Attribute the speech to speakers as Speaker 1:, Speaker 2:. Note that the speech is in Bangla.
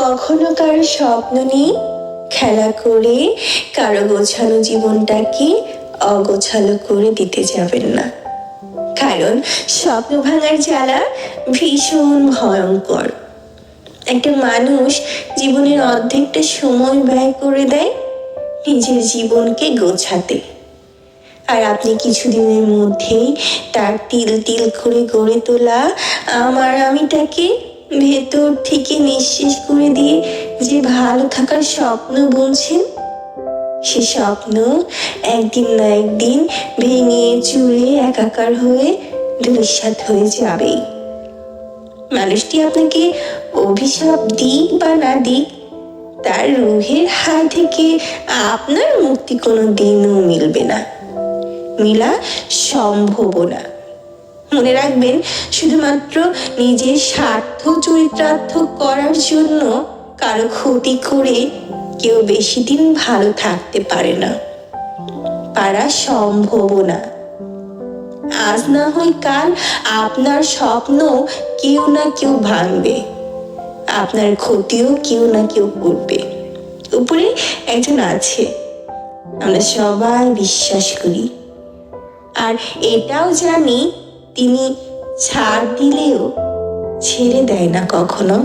Speaker 1: কখনো কারও স্বপ্ন নিয়ে খেলা করে, কারও গোছানো জীবনটাকে অগোছালো করে দিতে যাবেন না। কারণ স্বপ্ন ভাঙার জ্বালা ভীষণ ভয়ঙ্কর। একটা মানুষ জীবনের অর্ধেকটা সময় ব্যয় করে দেয় নিজের জীবনকে গোছাতে। আর আপনি কিছুদিনের মধ্যেই তার তিল তিল করে গড়ে তোলা আমার আমিটাকে ভেতর থেকে নিঃশেষ করে দিয়ে যে ভালো থাকার স্বপ্ন বুনছেন, সে স্বপ্ন একদিন না একদিন ভেঙে চুরে একাকার হয়ে ধূলিসাৎ হয়ে যাবেই মানুষটি আপনাকে অভিশাপ দিক বা না দিক, তার রুহের হাত থেকে আপনার মুক্তি কোনো দিনও মিলবে না। মিলা সম্ভব না। মনে রাখবেন, শুধুমাত্র নিজের স্বার্থ চরিতার্থ করার জন্য কারও ক্ষতি করে কেউ বেশি দিন ভালো থাকতে পারে না। পারা সম্ভব না। আজ না হয় কাল আপনার স্বপ্ন কেউ না কেউ ভাঙবে। আপনার ক্ষতিও কেউ না কেউ করবে। উপরে একজন আছে। আমরা সবাই বিশ্বাস করি। আর এটাও জানি তিনি ছাড় দিলেও ছেড়ে দেয় না কখনো।